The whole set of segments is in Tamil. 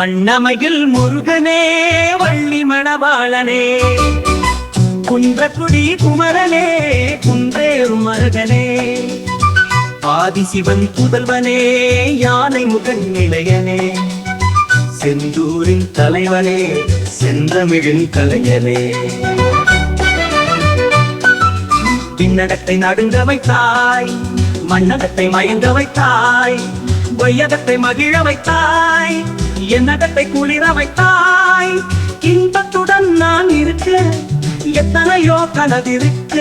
வண்ணமையில் முருகனே வள்ளி மணவாளனே குன்றக்குடி குமரனே குன்றேறும் மருகனே ஆதிசிவன் புதல்வனே யானை முகன் நிலையனே செந்தூரின் தலைவனே செந்தமிழின் கலைஞனே. பின்னடத்தை நடுங்க வைத்தாய் மண்ணகத்தை மயங்க வைத்தாய் வையகத்தை மகிழ வைத்தாய் என் நகத்தை குளிர வைத்தாய். இன்பத்துடன் நான் இருக்க எத்தனையோ கனதிருக்க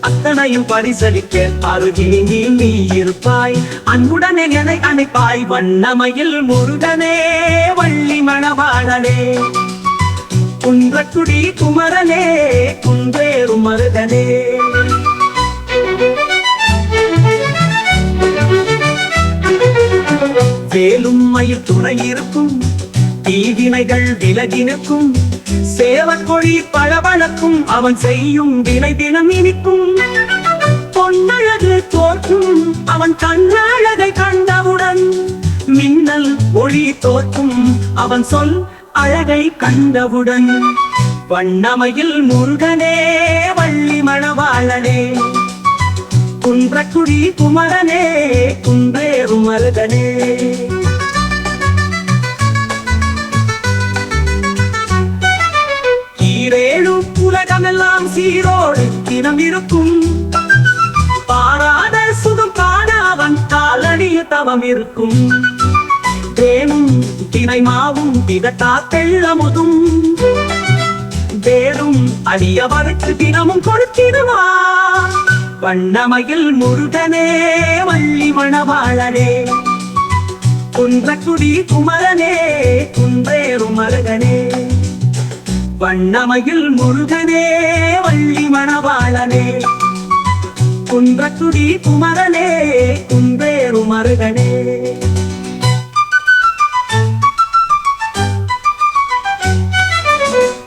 அத்தனையும் பரிசலிக்க அருகில் நீ நீ இருப்பாய். அன்புடனே என்னை அணைப்பாய் வண்ணமையில் முருகனே வள்ளி மணவாளனே குன்றக்குடி குமரனே குன்றேறும் மருகனே. துணை இருக்கும் தீவினைகள் விலகினுக்கும் நிற்கும் சேவற்கொழி பளபளக்கும் அவன் செய்யும் வினை தினம் இனிக்கும். பொன்னழகு தோற்கும். அவன் கண்ணழகை கண்டவுடன் மின்னல் ஒளி தோற்கும். அவன் சொல் அழகை கண்டவுடன். வண்ணமையில் முருகனே வள்ளி மணவாளனே குன்றக்குடி குமரனே குன்றே மருகனே இருக்கும் பாராத சுகம் காண அவன் காலடிய தவம் இருக்கும். தேனும் தினை மாவும் திகட்டா தெள்ளமுதும். வேறும் அடியவருக்கு தினமும் கொடுத்திடுவா வண்ணமையில் முருகனே வள்ளி மணவாளனே. குன்றக்குடி குமரனே குன்றேறும் மருகனே. வண்ணமையில் முருகனே வள்ளி மணவாளனே. குன்றத்துடி குமரனே குன்றேறும் மருகனே.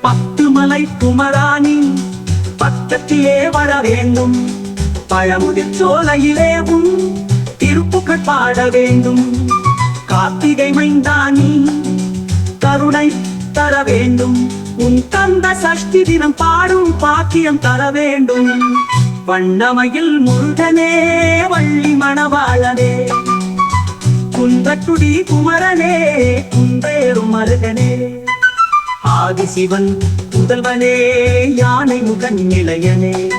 பத்து மலை குமராணி பக்கத்திலே வர வேண்டும். பழமுதிர் சோலையிலேவும் திருப்புகள் பாட வேண்டும். கார்த்திகை மைந்தானி கருணை தர வேண்டும். உன் தந்த சஷ்டி தினம் பாடும் பாக்கியம் தர வேண்டும். வண்ணமையில் முருகனே வள்ளி மணவாளனே. குன்றக்குடி குமரனே குன்றேறும் மருகனே. ஆதிசிவன் முதல்வனே யானை முகன் இளையனே.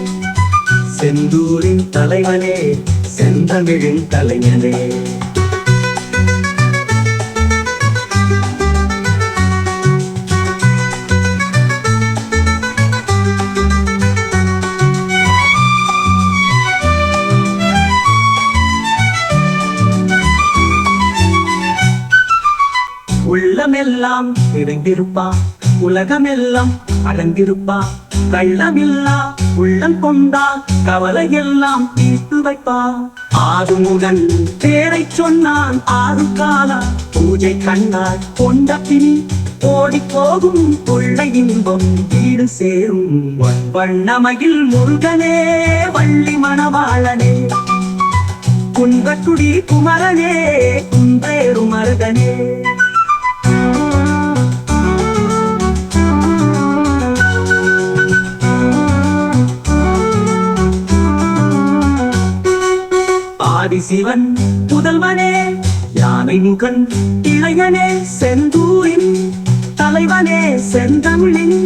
செந்தூரின் தலைவனே செந்தமிழின் கலைஞனே. உலகமெல்லாம் நிறைந்திருப்பா உலகமெல்லாம் அடங்கிருப்பா கள்ளமில்லா உள்ளம் கொண்டா கவலை எல்லாம் தீர்த்து வைப்பா. ஆறுமுகன் பேரை சொன்னான் ஆறு காலா பூஜை கண்ணால் கொண்ட பின் ஓடி போகும் கொள்ளை இன்பம் வீடு சேரும். வண்ணமகில் முருகனே வள்ளி மணவாளனே குன்றக்குடி குமரனே குன்றேறு மருகனே சிவன் புதல்வனே யானையின் கண் இளைஞனே செந்தூரின் தலைவனே செந்தமிழின்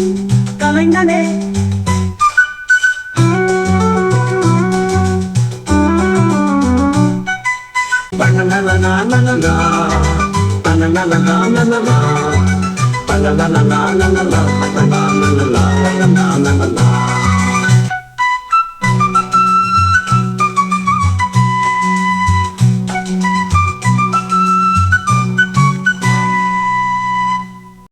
கலைஞனே பனநலனானலனா, பனநலனானலனா, பனநலனானலனா, பனநலனானலனா, பனநலனானலனா.